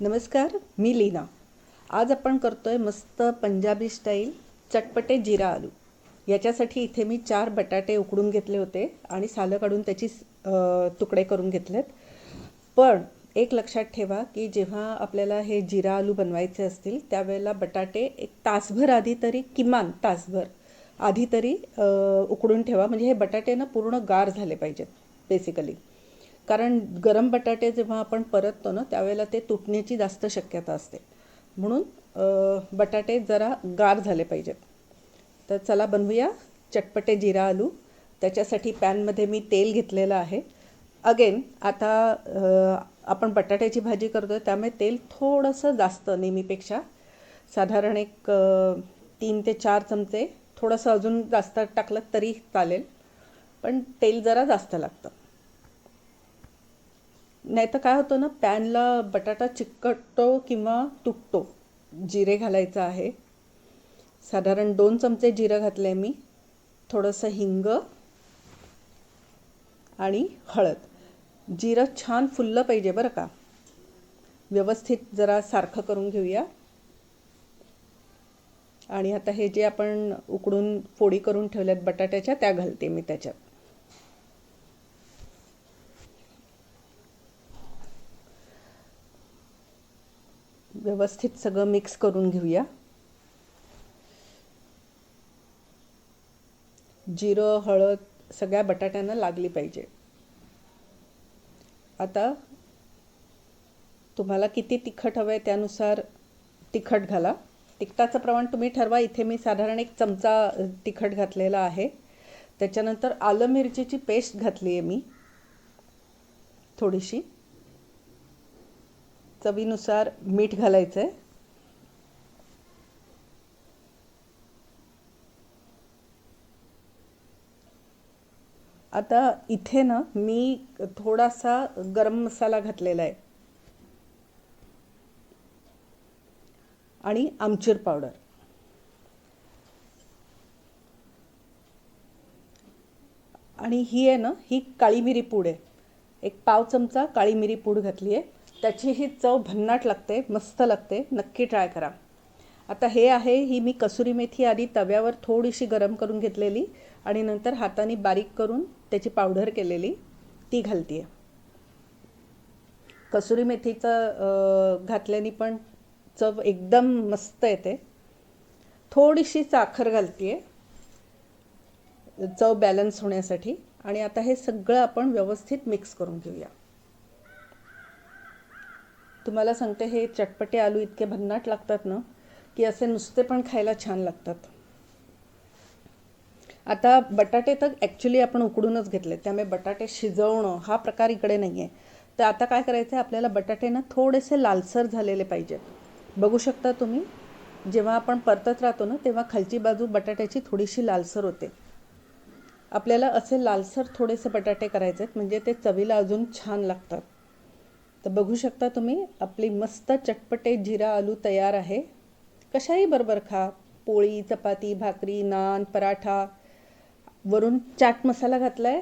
नमस्कार मी लीना. आज आपण करतो आहे मस्त पंजाबी स्टाईल चटपटे जिरा आलू. याच्यासाठी इथे मी चार बटाटे उकडून घेतले होते आणि सालं काढून त्याची तुकडे करून घेतलेत. पण एक लक्षात ठेवा की जेव्हा आपल्याला हे जिरा आलू बनवायचे असतील त्यावेळेला बटाटे एक तासभर आधी तरी किमान तासभर आधी तरी उकडून ठेवा. म्हणजे हे बटाटे ना पूर्ण गार झाले पाहिजेत बेसिकली कारण गरम बटाटे जेव्हा आपण परततो ना त्यावेळेला ते तुटण्याची जास्त शक्यता असते. म्हणून बटाटे जरा गार झाले पाहिजेत. तर चला बनवूया चटपटे जिरा आलू. त्याच्यासाठी पॅनमध्ये मी तेल घेतलेलं आहे. अगेन आता आपण बटाट्याची भाजी करतो आहे त्यामुळे तेल थोडंसं जास्त नेहमीपेक्षा. साधारण एक तीन ते चार चमचे. थोडंसं अजून जास्त टाकलं तरी चालेल. पण तेल जरा जास्त लागतं. नाहीतर काय होतं ना पॅनला बटाटा चिकटतो किंवा तुटतो जिरे घालायचं आहे. साधारण दोन चमचे जिरं घातलं आहे मी थोडंसं हिंग आणि हळद. जिरं छान फुललं पाहिजे बरं का. व्यवस्थित जरा सारखं करून घेऊया. आणि आता हे जे आपण उकडून फोडी करून ठेवल्यात बटाट्याच्या त्या घालते मी त्याच्यात. व्यवस्थित सगळं मिक्स करून घेऊया. जिरं हळद सगळ्या बटाट्यांना लागली पाहिजे. आता तुम्हाला किती तिखट हवं आहे त्यानुसार तिखट घाला. तिखटाचं प्रमाण तुम्ही ठरवा. इथे मी साधारण एक चमचा तिखट घातलेला आहे. त्याच्यानंतर आलं मिरचीची पेस्ट घातली आहे मी. थोडीशी. चवीनुसार मीठ घालायचं आहे आता इथे ना मी थोडासा गरम मसाला घातलेला आहे. आणि आमचूर पावडर. आणि ही आहे ना ही काळी मिरी पूड आहे. एक पाव चमचा काळी मिरी पूड घातली आहे त्याची ही चव भन्नाट लागते मस्त लागते. नक्की ट्राय करा. आता हे आहे ही मी कसुरी मेथी आधी तव्यावर थोडीशी गरम करून घेतलेली आणि नंतर हाताने बारीक करून त्याची पावडर केलेली ती घालते कसुरी मेथीचं घातल्याने पण चव एकदम मस्त येते. थोडीशी साखर घालते चव बॅलन्स होण्यासाठी. आणि आता हे सगळं आपण व्यवस्थित मिक्स करून घेऊया. तुम्हाला सांगते हे चटपटे आलू इतके भन्नाट लागतात ना की असे नुसते पण खायला छान लागतात. आता बटाटे तर ॲक्च्युली आपण उकडूनच घेतले त्यामुळे बटाटे शिजवणं हा प्रकार इकडे नाही आहे तर आता काय करायचं आहे आपल्याला बटाटे ना थोडेसे लालसर झालेले पाहिजेत. बघू शकता तुम्ही जेव्हा आपण परतत राहतो ना तेव्हा खालची बाजू बटाट्याची थोडीशी लालसर होते. आपल्याला असे लालसर थोडेसे बटाटे करायचे आहेत म्हणजे ते चवीला अजून छान लागतात. तर बघू शकता तुम्ही आपली मस्त चटपटे जिरा आलू तयार आहे. कशाही बरोबर खा. पोळी चपाती भाकरी नान पराठा. वरून चाट मसाला घातला आहे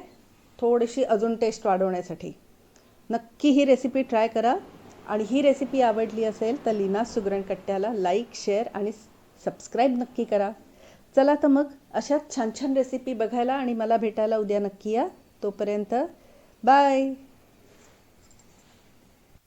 थोडीशी अजून टेस्ट वाढवण्यासाठी. नक्की ही रेसिपी ट्राय करा. आणि ही रेसिपी आवडली असेल तर लीना सुगरण कट्ट्याला लाईक शेअर आणि सबस्क्राईब नक्की करा. चला तर मग अशाच छान छान रेसिपी बघायला आणि मला भेटायला उद्या नक्की या. तोपर्यंत बाय